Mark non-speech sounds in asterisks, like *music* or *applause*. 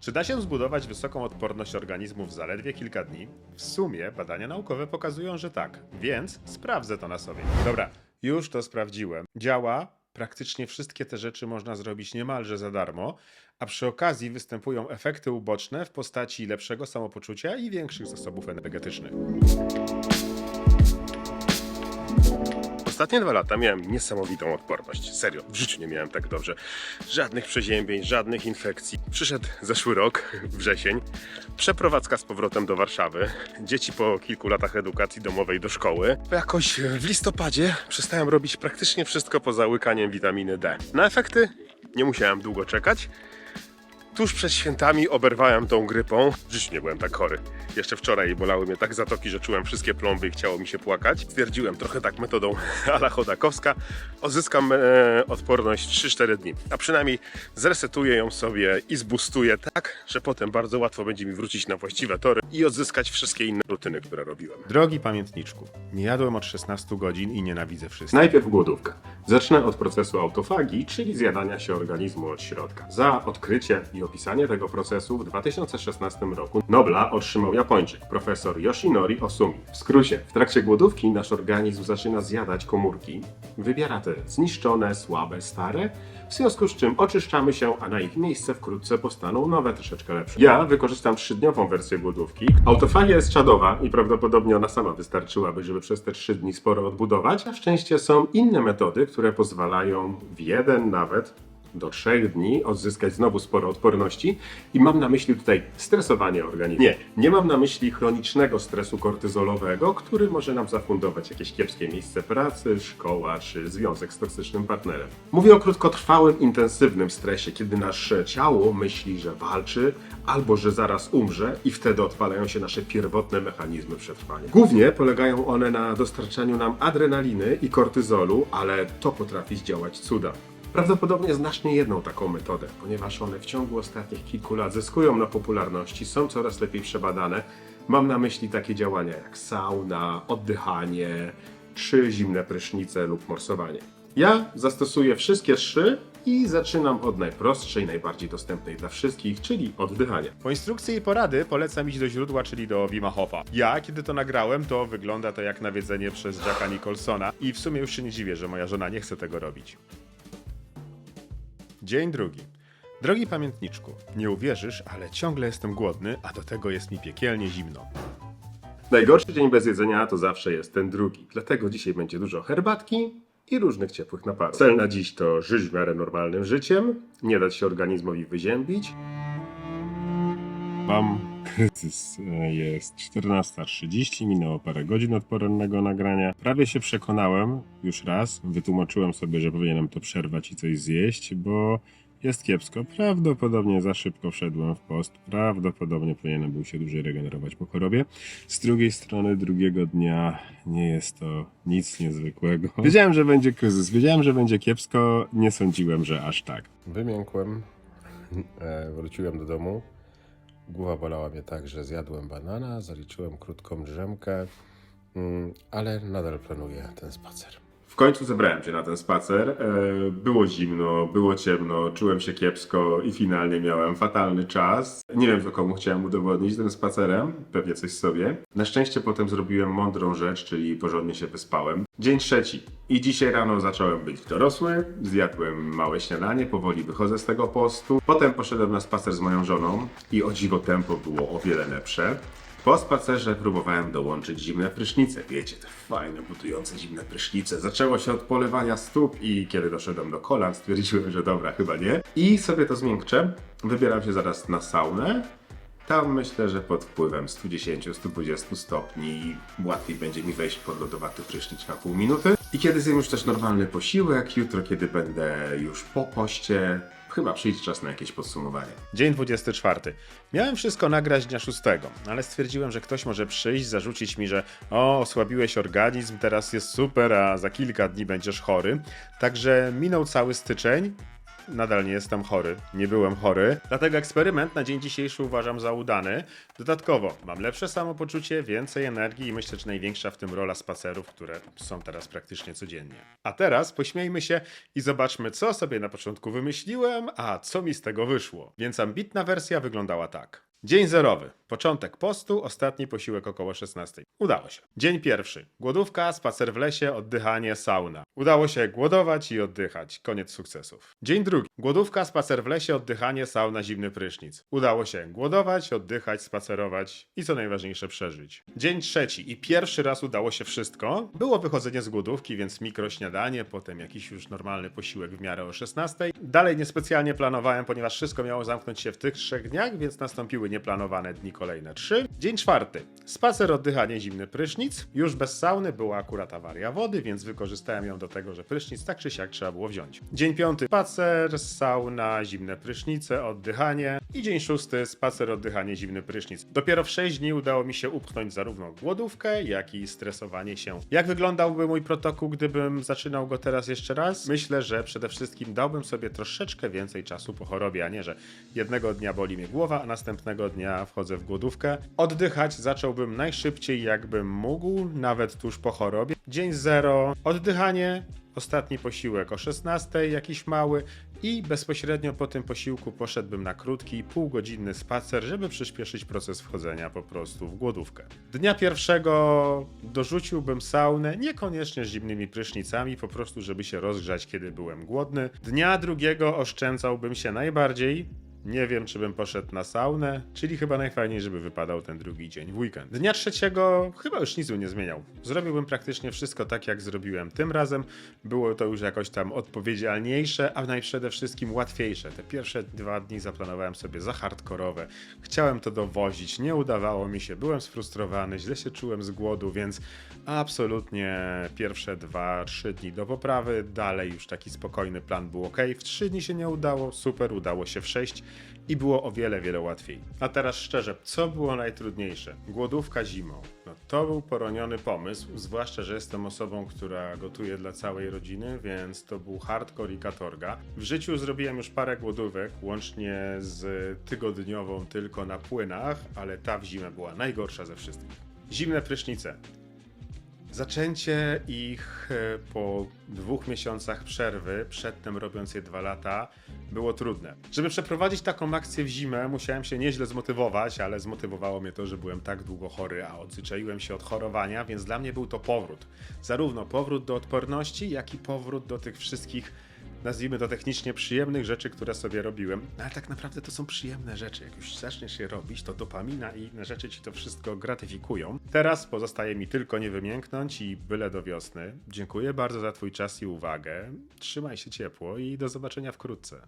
Czy da się zbudować wysoką odporność organizmu w zaledwie kilka dni? W sumie badania naukowe pokazują, że tak, więc sprawdzę to na sobie. Dobra, już to sprawdziłem. Działa. Praktycznie wszystkie te rzeczy można zrobić niemalże za darmo, a przy okazji występują efekty uboczne w postaci lepszego samopoczucia i większych zasobów energetycznych. Ostatnie dwa lata miałem niesamowitą odporność. Serio, w życiu nie miałem tak dobrze. Żadnych przeziębień, żadnych infekcji. Przyszedł zeszły rok, *laughs* wrzesień, przeprowadzka z powrotem do Warszawy. Dzieci po kilku latach edukacji domowej do szkoły. Jakoś w listopadzie przestałem robić praktycznie wszystko poza łykaniem witaminy D. Na efekty nie musiałem długo czekać. Tuż przed świętami oberwałem tą grypą. W życiu nie byłem tak chory. Jeszcze wczoraj bolały mnie tak zatoki, że czułem wszystkie plomby i chciało mi się płakać. Stwierdziłem trochę tak metodą *laughs* ala Chodakowska. Odzyskam e, odporność 3-4 dni. A przynajmniej zresetuję ją sobie i zbustuję tak, że potem bardzo łatwo będzie mi wrócić na właściwe tory i odzyskać wszystkie inne rutyny, które robiłem. Drogi pamiętniczku, nie jadłem od 16 godzin i nienawidzę wszystkich. Najpierw głodówka. Zacznę od procesu autofagii, czyli zjadania się organizmu od środka. Za odkrycie i opisanie tego procesu w 2016 roku Nobla otrzymał Japończyk, profesor Yoshinori Osumi. W skrócie, w trakcie głodówki nasz organizm zaczyna zjadać komórki, wybiera te zniszczone, słabe, stare, w związku z czym oczyszczamy się, a na ich miejsce wkrótce powstaną nowe, troszeczkę lepsze. Ja wykorzystam trzydniową wersję głodówki. Autofagia jest czadowa i prawdopodobnie ona sama wystarczyłaby, żeby przez te trzy dni sporo odbudować. Na szczęście są inne metody, które pozwalają w jeden nawet do trzech dni odzyskać znowu sporo odporności i mam na myśli tutaj stresowanie organizmu. Nie, nie mam na myśli chronicznego stresu kortyzolowego, który może nam zafundować jakieś kiepskie miejsce pracy, szkoła czy związek z toksycznym partnerem. Mówię o krótkotrwałym, intensywnym stresie, kiedy nasze ciało myśli, że walczy albo że zaraz umrze i wtedy odpalają się nasze pierwotne mechanizmy przetrwania. Głównie polegają one na dostarczaniu nam adrenaliny i kortyzolu, ale to potrafi zdziałać cuda. Prawdopodobnie znasz nie jedną taką metodę, ponieważ one w ciągu ostatnich kilku lat zyskują na popularności, są coraz lepiej przebadane. Mam na myśli takie działania jak sauna, oddychanie, czy zimne prysznice lub morsowanie. Ja zastosuję wszystkie trzy i zaczynam od najprostszej, najbardziej dostępnej dla wszystkich, czyli oddychania. Po instrukcji i porady polecam iść do źródła, czyli do Wima Hofa. Ja, kiedy to nagrałem, to wygląda to jak nawiedzenie przez Jacka Nicholsona i w sumie już się nie dziwię, że moja żona nie chce tego robić. Dzień drugi. Drogi pamiętniczku, nie uwierzysz, ale ciągle jestem głodny, a do tego jest mi piekielnie zimno. Najgorszy dzień bez jedzenia to zawsze jest ten drugi, dlatego dzisiaj będzie dużo herbatki i różnych ciepłych naparów. Cel na dziś to żyć w miarę normalnym życiem, nie dać się organizmowi wyziębić. Mam kryzys. Jest 14.30, minęło parę godzin od porannego nagrania. Prawie się przekonałem już raz, wytłumaczyłem sobie, że powinienem to przerwać i coś zjeść, bo jest kiepsko. Prawdopodobnie za szybko wszedłem w post. Prawdopodobnie powinienem był się dłużej regenerować po chorobie. Z drugiej strony, drugiego dnia nie jest to nic niezwykłego. *laughs* Wiedziałem, że będzie kryzys, wiedziałem, że będzie kiepsko, nie sądziłem, że aż tak. Wymiękłem, e, wróciłem do domu. Głowa bolała mnie tak, że zjadłem banana, zaliczyłem krótką drzemkę, mm, ale nadal planuję ten spacer. W końcu zebrałem się na ten spacer. E, Było zimno, było ciemno, czułem się kiepsko i finalnie miałem fatalny czas. Nie wiem, co komu chciałem udowodnić tym spacerem, pewnie coś sobie. Na szczęście potem zrobiłem mądrą rzecz, czyli porządnie się wyspałem. Dzień trzeci. I dzisiaj rano zacząłem być dorosły, zjadłem małe śniadanie, powoli wychodzę z tego postu. Potem poszedłem na spacer z moją żoną i o dziwo tempo było o wiele lepsze. Po spacerze próbowałem dołączyć zimne prysznice. Wiecie, te fajne, budujące zimne prysznice. Zaczęło się od polewania stóp i kiedy doszedłem do kolan, stwierdziłem, że dobra, chyba nie. I sobie to zmiękczę. Wybieram się zaraz na saunę. Tam myślę, że pod wpływem 110-120 stopni łatwiej będzie mi wejść pod lodowaty prysznic na pół minuty. I kiedy zjem już też normalny posiłek, jutro, kiedy będę już po poście, chyba przyjdzie czas na jakieś podsumowanie. Dzień 24. Miałem wszystko nagrać dnia 6, ale stwierdziłem, że ktoś może przyjść, zarzucić mi, że o, osłabiłeś organizm, teraz jest super, a za kilka dni będziesz chory. Także minął cały styczeń. Nadal nie jestem chory, nie byłem chory, dlatego eksperyment na dzień dzisiejszy uważam za udany. Dodatkowo mam lepsze samopoczucie, więcej energii i myślę, że największa w tym rola spacerów, które są teraz praktycznie codziennie. A teraz pośmiejmy się i zobaczmy, co sobie na początku wymyśliłem, a co mi z tego wyszło. Więc ambitna wersja wyglądała tak. Dzień zerowy. Początek postu, ostatni posiłek około 16. Udało się. Dzień pierwszy. Głodówka, spacer w lesie, oddychanie, sauna. Udało się głodować i oddychać. Koniec sukcesów. Dzień drugi. Głodówka, spacer w lesie, oddychanie, sauna, zimny prysznic. Udało się głodować, oddychać, spacerować i co najważniejsze przeżyć. Dzień trzeci i pierwszy raz udało się wszystko. Było wychodzenie z głodówki, więc mikrośniadanie, potem jakiś już normalny posiłek w miarę o 16. Dalej niespecjalnie planowałem, ponieważ wszystko miało zamknąć się w tych trzech dniach, więc nastąpiły nieplanowane dni kolejne trzy. Dzień czwarty. Spacer, oddychanie, zimny prysznic. Już bez sauny była akurat awaria wody, więc wykorzystałem ją do tego, że prysznic tak czy siak trzeba było wziąć. Dzień piąty. Spacer, sauna, zimne prysznice, oddychanie. I dzień szósty. Spacer, oddychanie, zimny prysznic. Dopiero w 6 dni udało mi się upchnąć zarówno głodówkę, jak i stresowanie się. Jak wyglądałby mój protokół, gdybym zaczynał go teraz jeszcze raz? Myślę, że przede wszystkim dałbym sobie troszeczkę więcej czasu po chorobie, a nie, że jednego dnia boli mnie głowa, a następnego dnia wchodzę w głodówkę. Oddychać zacząłbym najszybciej, jakbym mógł, nawet tuż po chorobie. Dzień zero, oddychanie, ostatni posiłek o 16, jakiś mały i bezpośrednio po tym posiłku poszedłbym na krótki, półgodzinny spacer, żeby przyspieszyć proces wchodzenia po prostu w głodówkę. Dnia pierwszego dorzuciłbym saunę, niekoniecznie z zimnymi prysznicami, po prostu żeby się rozgrzać, kiedy byłem głodny. Dnia drugiego oszczędzałbym się najbardziej, nie wiem, czy bym poszedł na saunę, czyli chyba najfajniej, żeby wypadał ten drugi dzień w weekend. Dnia trzeciego chyba już nic bym nie zmieniał. Zrobiłbym praktycznie wszystko tak, jak zrobiłem tym razem. Było to już jakoś tam odpowiedzialniejsze, a naj przede wszystkim łatwiejsze. Te pierwsze dwa dni zaplanowałem sobie za hardkorowe. Chciałem to dowozić, nie udawało mi się, byłem sfrustrowany, źle się czułem z głodu, więc absolutnie pierwsze dwa, trzy dni do poprawy. Dalej już taki spokojny plan był ok. W trzy dni się nie udało, super, udało się w sześć i było o wiele, wiele łatwiej. A teraz szczerze, co było najtrudniejsze? Głodówka zimą. No to był poroniony pomysł, zwłaszcza, że jestem osobą, która gotuje dla całej rodziny, więc to był hardcore i katorga. W życiu zrobiłem już parę głodówek, łącznie z tygodniową tylko na płynach, ale ta w zimę była najgorsza ze wszystkich. Zimne prysznice. Zaczęcie ich e, po dwóch miesiącach przerwy, przedtem robiąc je dwa lata, było trudne. Żeby przeprowadzić taką akcję w zimę, musiałem się nieźle zmotywować, ale zmotywowało mnie to, że byłem tak długo chory, a odzwyczaiłem się od chorowania, więc dla mnie był to powrót. Zarówno powrót do odporności, jak i powrót do tych wszystkich nazwijmy to technicznie przyjemnych rzeczy, które sobie robiłem. No ale tak naprawdę to są przyjemne rzeczy. Jak już zaczniesz je robić, to dopamina i inne rzeczy ci to wszystko gratyfikują. Teraz pozostaje mi tylko nie wymięknąć i byle do wiosny. Dziękuję bardzo za Twój czas i uwagę. Trzymaj się ciepło i do zobaczenia wkrótce.